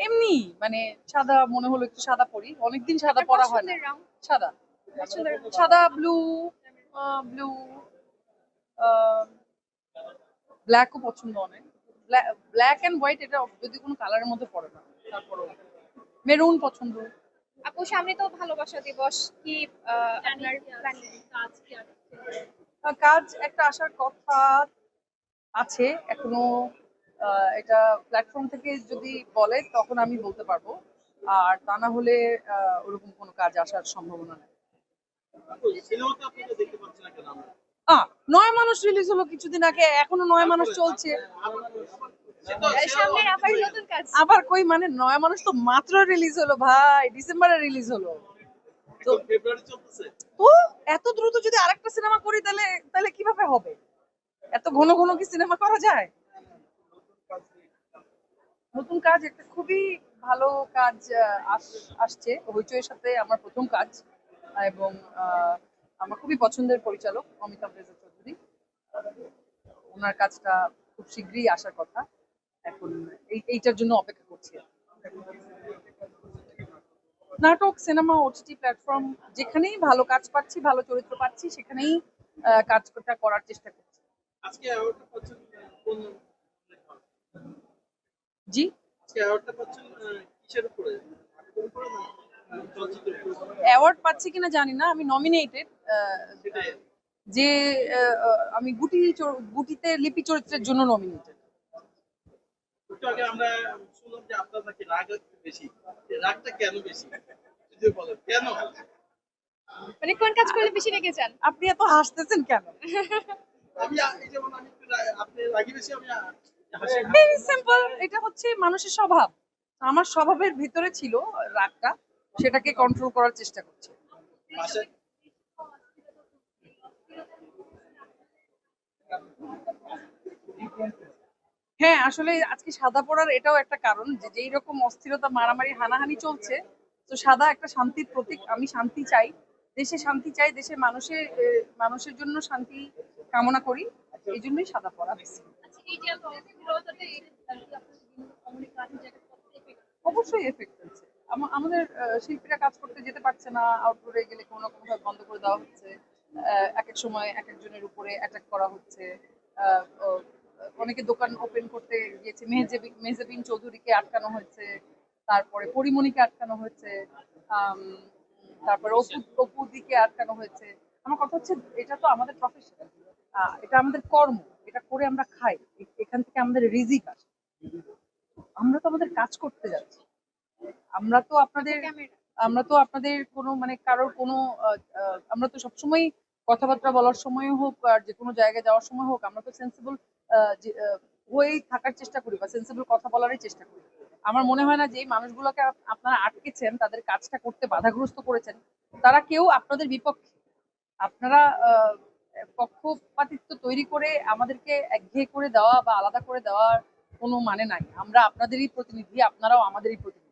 এমনি মানে সাদা মনে হলো একটু সাদা পরি। অনেকদিন সাদা পরা হয় না। সাদা। সাদা ব্লু ব্লু ব্ল্যাকও পছন্দ অনেক। ব্ল্যাক অ্যান্ড হোয়াইট এটা যদি কোনো কালারের মধ্যে পড়ে না তারপরও মেরুন পছন্দ। আপু সামনে তো ভালোবাসা দিবস। কি আহ, আপনার কাজ একটা আসার কথা আছে এখনও এটা প্ল্যাটফর্ম থেকে যদি বলে তখন আমি বলতে পারব। আর তা না হলে আহ, ওরকম কোনো কাজ আসার সম্ভাবনা নেই। নয় মানুষ রিলিজ হলো কিছুদিন আগে এখনও নয় মানুষ চলছে। আবার কই মানে নয় মানুষ তো মাত্র রিলিজ হলো ভাই। ডিসেম্বরে রিলিজ হলো। তো ফেব্রুয়ারি চলতেছে। তো এত দ্রুত যদি আরেকটা সিনেমা করি তাহলে তাহলে কীভাবে হবে? এত ঘন ঘন কি সিনেমা করা যায়? নতুন কাজ একটা খুবই ভালো কাজ আসছে। হইচইয়ের সাথে আমার প্রথম কাজ, এবং আমার খুবই পছন্দের পরিচালক অমিতাভ রেজা চৌধুরী। ওনার কাজটা খুব শীঘ্রই আসার কথা। এখন এই, এইটার জন্য অপেক্ষা করছি। নাটক, সিনেমা ওটিটি প্ল্যাটফর্ম যেখানেই ভালো কাজ পাচ্ছি, ভালো চরিত্র পাচ্ছি, সেখানেই কাজটা করার চেষ্টা করছি। আজকে অ্যাওয়ার্ডটা পাচ্ছেন কোন জি আজকে অ্যাওয়ার্ডটা পাচ্ছেন আহ, কিসের উপরে নাটকের উপরে না আহ, চলচ্চিত্রের উপরে? অ্যাওয়ার্ড পাচ্ছি কিনা জানি না আমি নমিনেটেড যে আমি গুটি গুটিতে লিপি চরিত্রের জন্য নমিনেটেড আমরা শুনলাম যে আপনার নাকি রাগ বেশি। রাগটা কেন বেশি? যদি বলেন কেন? মানে কোন কাজ করলে বেশি রেগে যান? আপনি এত হাসতেছেন কেন? আমি যেমন আমি আপনি রাগি বেশি আমি ভেরি সিম্পল এটা হচ্ছে মানুষের স্বভাব। আমার স্বভাবের ভিতরে ছিল রাগটা সেটাকে কন্ট্রোল করার চেষ্টা করছি। হ্যাঁ আসলে আজকে সাদা পড়ার এটাও একটা কারণ যে যেই রকম অস্থিরতা মারামারি হানাহানি চলছে তো সাদা একটা শান্তির প্রতীক আমি শান্তি চাই। দেশে শান্তি চাই দেশের মানুষের মানুষের জন্য শান্তি কামনা করি এই জন্যই সাদা পড়া। অবশ্যই এফেক্ট আমা- আমাদের শিল্পীরা কাজ করতে যেতে পারছে না আউটডোরে গেলে কোনো রকম ভাবে বন্ধ করে দেওয়া হচ্ছে। এক এক সময় এক একজনের উপরে অ্যাটাক করা হচ্ছে। অনেকে দোকান ওপেন করতে গিয়েছে। মেহজেবি, মেহজেবিন চৌধুরীকে আটকানো হয়েছে। তারপরে পরিমণিকে আটকানো হয়েছে। তারপরে অপু, অপুদিকে আটকানো হয়েছে। আমার কথা হচ্ছে, এটা তো আমাদের প্রফেশন এটা আমাদের কর্ম। এটা করে আমরা খাই এখান থেকে আমাদের রিজিক আসে। আমরা তো আমাদের কাজ করতে যাচ্ছি। আমরা তো আপনাদের, আমরা তো আপনাদের কোনো মানে কারোর কোনো আমরা তো সবসময় কথাবার্তা বলার সময় হোক আর যে কোনো জায়গায় যাওয়ার সময় হোক, আমরা তো সেন্সিবল হয়েই থাকার চেষ্টা করি বা সেন্সিবল কথা বলারই চেষ্টা করি। আমার মনে হয় না যে মানুষগুলোকে আপনারা আটকেছেন, তাদের কাজটা করতে বাধাগ্রস্ত করেছেন, তারা কেউ আপনাদের বিপক্ষে। আপনারা পক্ষপাতিত্ব তৈরি করে আমাদেরকে একঘেয়ে করে দেওয়া বা আলাদা করে দেওয়ার কোনো মানে নাই। আমরা আপনাদেরই প্রতিনিধি, আপনারাও আমাদেরই প্রতিনিধি।